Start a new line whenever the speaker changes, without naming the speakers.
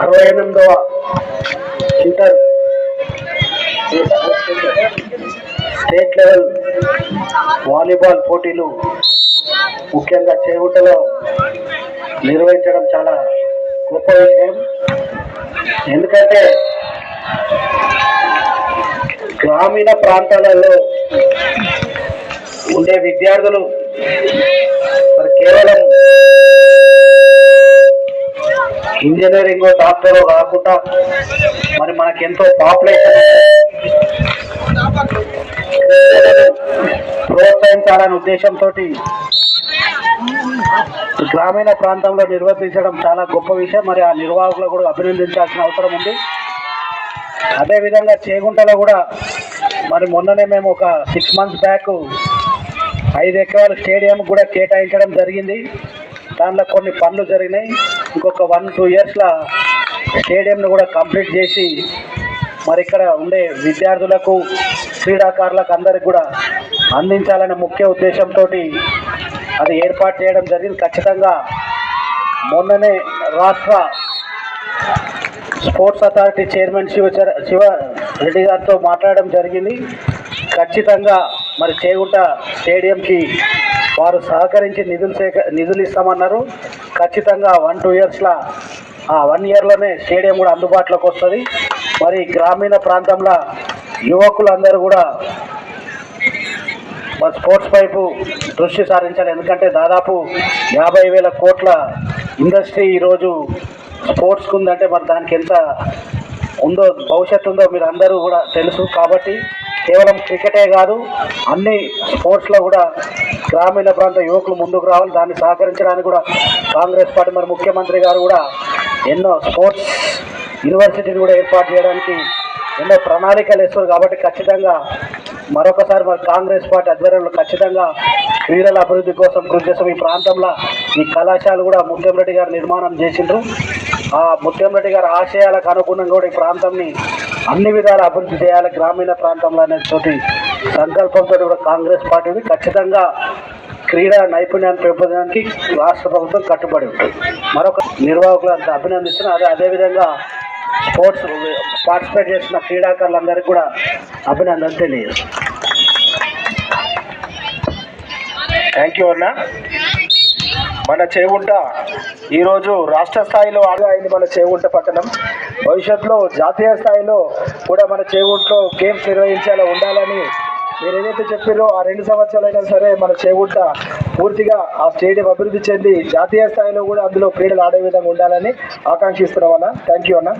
అరవై ఎనిమిదవ inter. State level volleyball పోటీలు ముఖ్యంగా చేగుట్టలో నిర్వహించడం చాలా గొప్ప విషయం. ఎందుకంటే గ్రామీణ ప్రాంతాలలో ఉండే విద్యార్థులు మరి కేవలం ఇంజనీరింగ్ డాక్టర్ కాకుండా మరి మనకెంతో పాపులేషన్ ప్రోత్సహించాలనే ఉద్దేశంతో గ్రామీణ ప్రాంతంలో నిర్వర్తించడం చాలా గొప్ప విషయం. మరి ఆ నిర్వాహకులు కూడా అభినందించాల్సిన అవసరం ఉంది. అదేవిధంగా చేగుంటలో కూడా మరి మొన్ననే మేము ఒక సిక్స్ మంత్స్ బ్యాక్ ఐదు ఎకరాల స్టేడియం కూడా కేటాయించడం జరిగింది. దానిలో కొన్ని పనులు జరిగినాయి. ఇంకొక వన్ టూ ఇయర్స్లో స్టేడియంను కూడా కంప్లీట్ చేసి మరి ఇక్కడ ఉండే విద్యార్థులకు క్రీడాకారులకు అందరికి కూడా అందించాలనే ముఖ్య ఉద్దేశంతో అది ఏర్పాటు చేయడం జరిగింది. ఖచ్చితంగా మొన్ననే రాష్ట్ర sports authority chairman Shiva Shiva Reddy గారితో మాట్లాడడం జరిగింది. ఖచ్చితంగా మరి చేగుంట స్టేడియంకి వారు సహకరించి నిధులు సేక నిధులు ఇస్తామన్నారు. ఖచ్చితంగా వన్ టూ ఇయర్స్లో ఆ వన్ ఇయర్లోనే స్టేడియం కూడా అందుబాటులోకి వస్తుంది. మరి గ్రామీణ ప్రాంతంలో యువకులందరూ కూడా మరి స్పోర్ట్స్ వైపు దృష్టి సారించాలి. ఎందుకంటే దాదాపు యాభై వేల కోట్ల ఇండస్ట్రీ ఈరోజు స్పోర్ట్స్కి ఉందంటే మరి దానికి ఎంత ఉందో భవిష్యత్తు ఉందో మీరు అందరూ కూడా తెలుసు. కాబట్టి కేవలం క్రికెటే కాదు అన్ని స్పోర్ట్స్లో కూడా గ్రామీణ ప్రాంత యువకులు ముందుకు రావాలి. దాన్ని సహకరించడానికి కూడా కాంగ్రెస్ పార్టీ మరి ముఖ్యమంత్రి గారు కూడా ఎన్నో స్పోర్ట్స్ యూనివర్సిటీని కూడా ఏర్పాటు చేయడానికి ఎన్నో ప్రణాళికలు వేస్తారు కాబట్టి ఖచ్చితంగా మరొకసారి మరి కాంగ్రెస్ పార్టీ ఆధ్వర్యంలో ఖచ్చితంగా క్రీడల అభివృద్ధి కోసం కృషి చేస్తాం. ఈ ప్రాంతంలో ఈ కళాశాల కూడా ముత్యంరెడ్డి గారు నిర్మాణం చేసిండ్రు. ఆ ముత్యంరెడ్డి గారి ఆశయాలకు అనుగుణంగా కూడా ఈ ప్రాంతంని అన్ని విధాల అభివృద్ధి చేయాలి. గ్రామీణ ప్రాంతంలో అనే సంకల్పంతో కూడా కాంగ్రెస్ పార్టీని ఖచ్చితంగా క్రీడా నైపుణ్యాన్ని పెంపొందడానికి రాష్ట్ర ప్రభుత్వం కట్టుబడి ఉంటుంది. మరొక నిర్వాహకులంతా అభినందిస్తున్నారు. అదే అదేవిధంగా స్పోర్ట్స్ పార్టిసిపేట్ చేసిన క్రీడాకారులందరికీ కూడా అభినందన తెలియదు
థ్యాంక్ యూ అన్నా. మన చేగుంట. ఈరోజు రాష్ట్ర స్థాయిలో ఆగా అయింది మన చేగుంట పట్టణం. భవిష్యత్తులో జాతీయ స్థాయిలో కూడా మన చేగుంటలో గేమ్స్ నిర్వహించేలా ఉండాలని మీరు ఏదైతే చెప్పారో ఆ రెండు సంవత్సరాలైనా సరే మన చేగుంట పూర్తిగా ఆ స్టేడియం అభివృద్ధి చెంది జాతీయ స్థాయిలో కూడా అందులో క్రీడలు ఆడే విధంగా ఉండాలని ఆకాంక్షిస్తున్నాం అన్న. థ్యాంక్ యూ అన్న.